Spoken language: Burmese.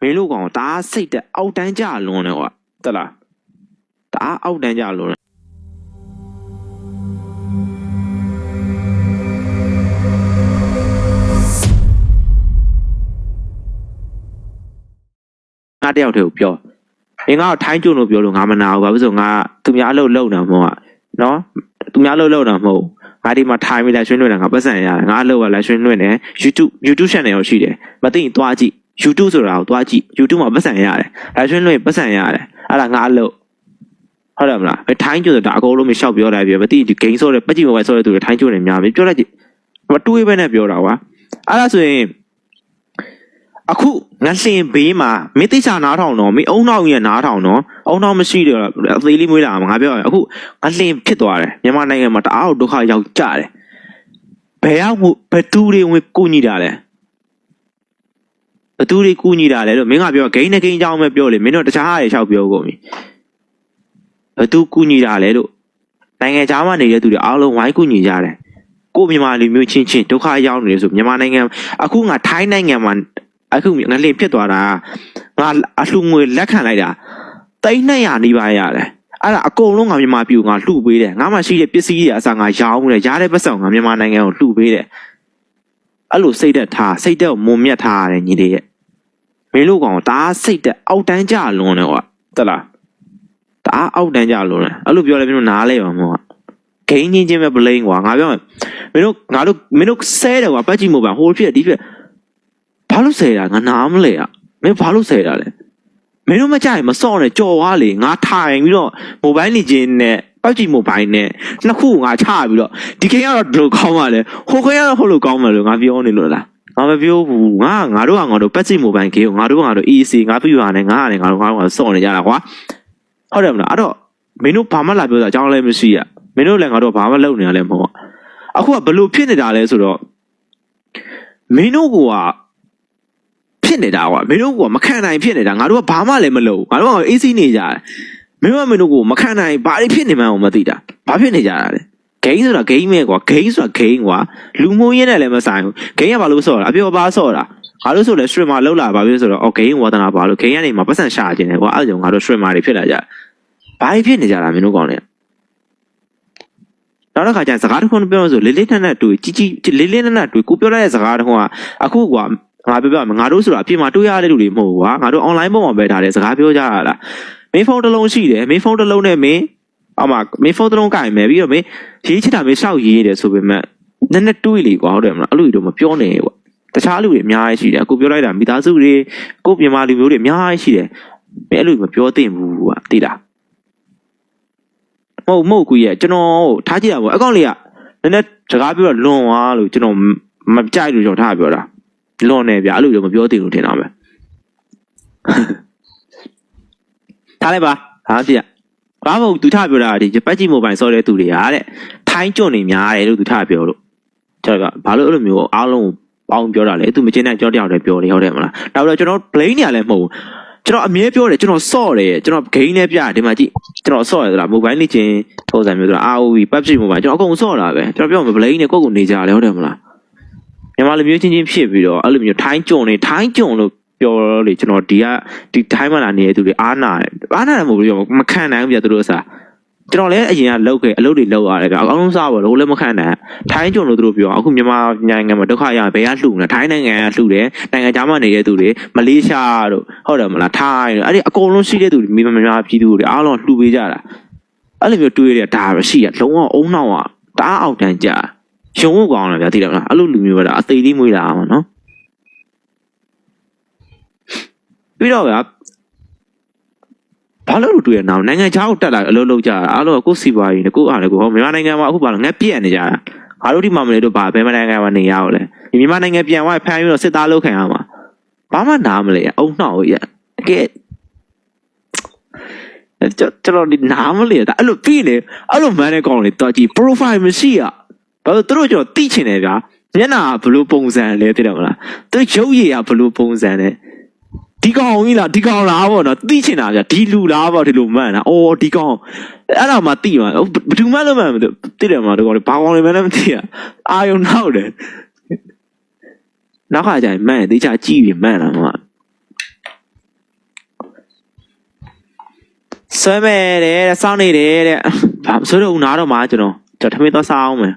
မင်းတို့ကောင်တအားစိတ်တက်အောက်တန်းကြလွန်တယ်ကွာတက်လားတအားအောက်တန်းကြလွန်တယ်ငါတယောက်တည်းကိုပြောအင်းငါတော့ထိုင်းကျုံလို့ပြောလို့ငါမနာဘူးဘာဖြစ်လို့ငါသူများအလုပ်လုပ်တာမဟုတ်อ่ะနော်သူများအလုပ်လုပ်တာမဟုတ်ငါဒီမှာထိုင်းမိလိုက်ဆွေးနွေးတာငါပတ်စံရတယ်ငါအလုပ်ကလည်းဆွေးနွေးတယ် YouTube YouTube channel ရောရှိတယ်မသိရင်သွားကြည့် YouTube ဆိုတာကိုသွားကြည့် YouTube မှာပတ်စံရတယ်ဒါဆွေးနွေးပတ်စံရတယ်အဲ့ဒါငါအလုပ်ဟုတ်တယ်မလားအဲထိုင်းကျုံဆိုတာအကုန်လုံးမလျှောက်ပြောလိုက်ပြီမသိဒီ game ဆိုတဲ့ပတ်ကြည့် mobile ဆိုတဲ့သူတွေထိုင်းကျုံနေများပြီပြောလိုက်ကြည့်မတွေးပဲနဲ့ပြောတာကွာအဲ့ဒါဆိုရင်အခုငါလှင်ဘေးမှာမင်းသိချာနားထောင်တော့မင်းအုံနောက်ကြီးကနားထောင်တော့အုံနောက်မရှိတော့အသေးလေးမွေးလာမှာငါပြောရရင်အခုငါလှင်ဖြစ်သွားတယ်မြန်မာနိုင်ငံမှာတအားဒုက္ခရောက်ကြတယ်ဘယ်ရောက်ဘယ်သူတွေဝင်ကူညီတာလဲ ဘယ်သူတွေကူညီတာလဲလို့မင်းကပြောဂိမ်းနဲ့ဂိမ်းအကြောင်းပဲပြောလေမင်းတို့တခြားဟာတွေလျှောက်ပြောကုန်ပြီဘယ်သူကူညီတာလဲလို့နိုင်ငံခြားမှာနေတဲ့သူတွေအားလုံးဝိုင်းကူညီကြတယ်ကိုမြန်မာလူမျိုးချင်းချင်းဒုက္ခရောက်နေတယ်ဆိုမြန်မာနိုင်ငံအခုငါထိုင်းနိုင်ငံမှာအခုငလင်ဖြစ်သွားတာငါအလှငွေလက်ခံလိုက်တာတိန်း200နီးပါးရတယ်အဲ့ဒါအကုန်လုံးငါမြန်မာပြည်ကိုငါလှူပေးတယ်ငါမှရှိတဲ့ပစ္စည်းတွေအစားငါရောင်းတယ်ရားတဲ့ပတ်စံငါမြန်မာနိုင်ငံကိုလှူပေးတယ် အဲ့လိုစိတ်သက်ထားစိတ်သက်ကိုမုံမြတ်ထားရတယ်ညီလေးရဲ့မင်းတို့ကောင်တအားစိတ်သက်အောက်တန်းကြလွန်တယ်ကွာတက်လားတအားအောက်တန်းကြလွန်တယ်အဲ့လိုပြောလဲမင်းတို့နားလဲပါမဟုတ်ဂိမ်းချင်းချင်းပဲပလိန်ကွာငါပြောမယ်မင်းတို့ငါတို့မင်းတို့ဆဲတယ်ကွာပတ်ကြည့်မို့ပါဟိုဖြစ်ဒီဖြစ်ဘာလို့ဆယ်တာငါနားမလဲอ่ะမင်းဘာလို့ဆယ်တာလဲမင်းတို့မကြိုက်မစော့နဲ့ကြော်သွားလေငါထိုင်ပြီးတော့မိုဘိုင်းနေချင်းနဲ့ ပောက်ကြည့်မိုဘိုင်းနဲ့နှစ်ခုငါချပြီးတော့ဒီခင်ကတော့ဒီလိုကောင်းပါလေဟိုခင်ကတော့ဟိုလိုကောင်းမှာလို့ငါပြောနေလို့လားငါမပြောဘူးငါငါတို့ကငါတို့ပက်ကြည့်မိုဘိုင်းကေကိုငါတို့ကငါတို့ EC ငါပြရနဲ့ငါနဲ့ငါတို့ငါတို့ကစော့နေကြတာကွာဟုတ်တယ်မလားအဲ့တော့မင်းတို့ဘာမှလာပြောတာအကြောင်းလည်းမရှိရမင်းတို့လည်းငါတို့ဘာမှလုပ်နေရလဲမဟုတ်အခုကဘလို့ဖြစ်နေတာလဲဆိုတော့မင်းတို့ကဖြစ်နေတာကွာမင်းတို့ကမခံနိုင်ဖြစ်နေတာငါတို့ကဘာမှလည်းမလုပ်ငါတို့ကအေးစီးနေကြတယ် မင်းတို့ကမင်းတို့ကမခံနိုင်ဘာတွေဖြစ်နေမှန်းကိုမသိတာဘာဖြစ်နေကြတာလဲဂိမ်းဆိုတာဂိမ်းပဲကွာဂိမ်းဆိုတာဂိမ်းကွာလူမှုရေးနဲ့လည်းမဆိုင်ဘူးဂိမ်းကဘာလို့ဆော့တာအပြောပါဆော့တာငါတို့ဆိုလဲ streamer လောက်လာဘာဖြစ်ဆိုတော့အော်ဂိမ်းဝါသနာပါလို့ဂိမ်းကနေမှာပတ်စံရှာခြင်းတယ်ကွာအဲ့ဒါကြောင့်ငါတို့ streamer တွေဖြစ်လာကြဘာတွေဖြစ်နေကြတာမင်းတို့ကောင်းလဲနောက်တစ်ခါကျရင်စကားတစ်ခုပြောလို့ဆိုလေးလေးနက်နက်တွေ့ကြီးကြီးလေးလေးနက်နက်တွေ့ကိုပြောလိုက်တဲ့စကားတစ်ခုကအခုကွာငါပြောပြမယ်ငါတို့ဆိုတာအပြင်မှာတွေ့ရတဲ့လူတွေမဟုတ်ဘူးကွာငါတို့ online ပေါ်မှာပဲထားတယ်စကားပြောကြရတာ မင်းဖုန်းတစ်လုံးရှိတယ်မင်းဖုန်းတစ်လုံးနဲ့မင်းအောက်မှာမင်းဖုန်းတစ်လုံးကင်မယ်ပြီးတော့မင်းရေးချစ်တာမင်းရှောက်ရေးတယ်ဆိုပေမဲ့နည်းနည်းတွေးလေကွာဟုတ်တယ်မလားအဲ့လိုတွေတော့မပြောနဲ့ကွာတခြားလူတွေအများကြီးရှိတယ်အခုပြောလိုက်တာမိသားစုတွေကိုမြန်မာလူမျိုးတွေအများကြီးရှိတယ်မင်းအဲ့လိုမပြောသင့်ဘူးကွာသိလားမဟုတ်မဟုတ်ကူရဲ့ကျွန်တော်ထားကြည့်ရပါအကောင့်လေးကနည်းနည်းစကားပြောတော့လွန်သွားလို့ကျွန်တော်မကြိုက်လို့ကျွန်တော်ထားပြောတာလွန်နေဗျအဲ့လိုတော့မပြောသေးဘူးထင်တာပဲ ထားလိုက်ပါဟာပြဘာမဟုတ်သူထပြောတာဒီပတ်ကြည့်မိုဘိုင်းဆော့တဲ့သူတွေကတဲ့ထိုင်းကြွနေများတယ်လို့သူထပြောလို့ကျွန်တော်ကဘာလို့အဲ့လိုမျိုးအားလုံးပေါင်းပြောတာလဲသူမချင်းတဲ့ကျွန်တော်တယောက်တည်းပြောတယ်ဟုတ်တယ်မလားနောက်တော့ကျွန်တော် blame နေရလဲမဟုတ်ဘူးကျွန်တော်အမြဲပြောတယ်ကျွန်တော်ဆော့တယ်ကျွန်တော် gain နဲ့ပြဒီမှာကြည့်ကျွန်တော်ဆော့ရသလား mobile လေးချင်းပုံစံမျိုးသလား ROV PUBG mobile ကျွန်တော်အကုန်ဆော့တာပဲကျွန်တော်ပြောမှာ blame နဲ့ကိုယ့်ကိုနေကြတယ်ဟုတ်တယ်မလားမြန်မာလူမျိုးချင်းချင်းဖြစ်ပြီးတော့အဲ့လိုမျိုးထိုင်းကြုံနေထိုင်းကြုံလို့ ပြောတော့လေကျွန်တော်ဒီကဒီထိုင်းမှာလာနေတဲ့သူတွေအားနာတယ်အားနာတယ်မဟုတ်ဘူးမခံနိုင်ဘူးပြသူတို့စားကျွန်တော်လည်းအရင်ကလောက်ခဲ့အလုပ်တွေလောက်ရတယ်ဗျအကောင်းဆုံးစားပါလို့လည်းမခံနိုင်ထိုင်းကြုံလို့သူတို့ပြောအခုမြန်မာနိုင်ငံမှာဒုက္ခရဘယ်ကလှူနေထိုင်းနိုင်ငံကလှူတယ်နိုင်ငံခြားမှာနေတဲ့သူတွေမလေးရှားတို့ဟုတ်တယ်မလားထိုင်းတို့အဲ့ဒီအကုန်လုံးရှိတဲ့သူတွေမြန်မာမြန်မာပြည်သူတွေအားလုံးလှူပေးကြတာအဲ့လိုမျိုးတွေးရတာဒါရှိရလုံးဝအုံနောက်ကတအားအောက်တန်းကြရုံဖို့ကောင်းတယ်ဗျာသိတယ်မလားအဲ့လိုလူမျိုးကဒါအသေးလေးမွေးလာအောင်နော် ပြီးတော့ဗျာဘာလို့လူတွေ့ရအောင်နိုင်ငံခြားကိုတက်လာအလုပ်လုပ်ကြတာအားလုံးကကိုယ်စီပွားရေးနဲ့ကိုယ်အားလည်းကိုဟောမြန်မာနိုင်ငံမှာအခုဘာလို့ငက်ပြက်နေကြတာဘာလို့ဒီမှာမလဲတို့ဘာဘယ်နိုင်ငံမှာနေရအောင်လဲဒီမြန်မာနိုင်ငံပြန်သွားဖမ်းပြီးတော့စစ်သားလုပ်ခံရမှာဘာမှနားမလဲအုံနှောက်ရတကယ်ကျွန်တော်ဒီနားမလဲဒါအဲ့လိုပြီးနေအဲ့လိုမန်းတဲ့ကောင်တွေတော့ကြည့် profile မရှိရဘာလို့သူတို့ကျွန်တော်တိချင်တယ်ဗျာမျက်နှာဘယ်လိုပုံစံလဲသိတယ်မလားသူရုပ်ရည်ကဘယ်လိုပုံစံလဲ ဒီကောင်ကြီးလားဒီကောင်လားပေါ့နော်သိချင်တာဗျဒီလူလားပေါ့ဒီလိုမှန်တာအော်ဒီကောင်အဲ့ဒါမှသိမှာဘယ်သူမှလုံးမှန်မသိသိတယ်မှာဒီကောင်ဘာကောင်တွေမှလည်းမသိရအာယုံနောက်တယ်နောက်ခါကျရင်မှန်တယ်တေချာကြည့်ပြီးမှန်တာမှာဆွဲမဲ့တယ်တဲ့စောင့်နေတယ်တဲ့ဘာဆွဲတော့ဦးနာတော့မှာကျွန်တော်ကျွန်တော်ထမင်းသွားစားအောင်မယ်